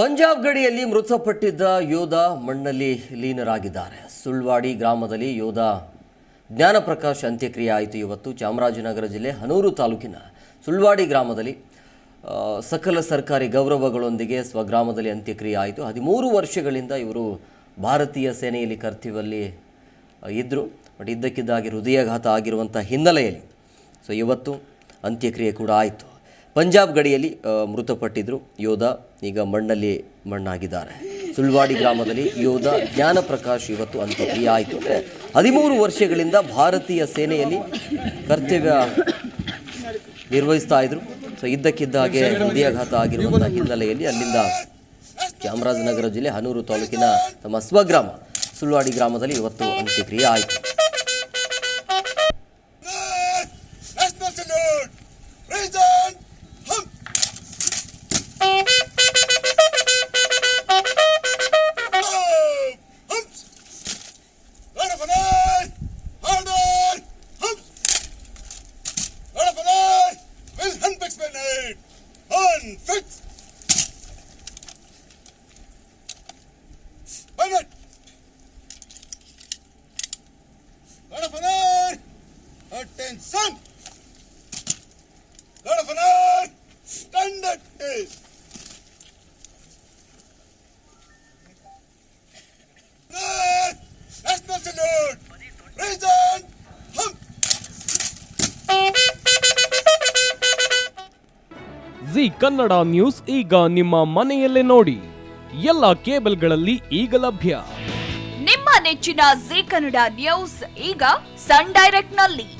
ಪಂಜಾಬ್ ಗಡಿಯಲ್ಲಿ ಮೃತಪಟ್ಟಿದ್ದ ಯೋಧ ಮಣ್ಣಲ್ಲಿ ಲೀನರಾಗಿದ್ದಾರೆ. ಸುಳ್ವಾಡಿ ಗ್ರಾಮದಲ್ಲಿ ಯೋಧ ಜ್ಞಾನಪ್ರಕಾಶ್ ಅಂತ್ಯಕ್ರಿಯೆ ಆಯಿತು. ಇವತ್ತು ಚಾಮರಾಜನಗರ ಜಿಲ್ಲೆ ಹನೂರು ತಾಲೂಕಿನ ಸುಳ್ವಾಡಿ ಗ್ರಾಮದಲ್ಲಿ ಸಕಲ ಸರ್ಕಾರಿ ಗೌರವಗಳೊಂದಿಗೆ ಸ್ವಗ್ರಾಮದಲ್ಲಿ ಅಂತ್ಯಕ್ರಿಯೆ ಆಯಿತು. ಹದಿಮೂರು ವರ್ಷಗಳಿಂದ ಇವರು ಭಾರತೀಯ ಸೇನೆಯಲ್ಲಿ ಕರ್ತವ್ಯದಲ್ಲಿ ಇದ್ದರು ಬಟ್ ಇದ್ದಕ್ಕಿದ್ದಾಗಿ ಹೃದಯಾಘಾತ ಆಗಿರುವಂಥ ಹಿನ್ನೆಲೆಯಲ್ಲಿ, ಸೊ ಇವತ್ತು ಅಂತ್ಯಕ್ರಿಯೆ ಕೂಡ ಆಯಿತು. ಪಂಜಾಬ್ ಗಡಿಯಲ್ಲಿ ಮೃತಪಟ್ಟಿದ್ದರು ಮೃತಪಟ್ಟಿದ್ರು. ಯೋಧ ಈಗ ಮಣ್ಣಲ್ಲಿ ಮಣ್ಣಾಗಿದ್ದಾರೆ. ಸುಳ್ವಾಡಿ ಗ್ರಾಮದಲ್ಲಿ ಯೋಧ ಜ್ಞಾನ ಪ್ರಕಾಶ್ ಇವತ್ತು ಅಂತ್ಯಕ್ರಿಯೆ ಆಯಿತು. ಹದಿಮೂರು ವರ್ಷಗಳಿಂದ ಭಾರತೀಯ ಸೇನೆಯಲ್ಲಿ ಕರ್ತವ್ಯ ನಿರ್ವಹಿಸ್ತಾ ಇದ್ರು. ಸೊ ಇದ್ದಕ್ಕಿದ್ದ ಹಾಗೆ ಹೃದಯಾಘಾತ ಆಗಿರುವಂಥ ಹಿನ್ನೆಲೆಯಲ್ಲಿ ಅಲ್ಲಿಂದ ಚಾಮರಾಜನಗರ ಜಿಲ್ಲೆ ಹನೂರು ತಾಲೂಕಿನ ತಮ್ಮ ಸ್ವಗ್ರಾಮ ಸುಳ್ವಾಡಿ ಗ್ರಾಮದಲ್ಲಿ ಇವತ್ತು ಅಂತ್ಯಕ್ರಿಯೆ ಆಯಿತು. Attention! Guard of honor! Stand at! National salute! Zee Kannada news ಈಗ ನಿಮ್ಮ ಮನೆಯಲ್ಲೇ ನೋಡಿ ಎಲ್ಲ ಕೇಬಲ್ಗಳಲ್ಲಿ ಈಗ ಲಭ್ಯ ನಿಮ್ಮ ನೆಚ್ಚಿನ ಜಿ ಕನ್ನಡ ನ್ಯೂಸ್ ಈಗ ಸನ್ ಡೈರೆಕ್ಟ್ನಲ್ಲಿ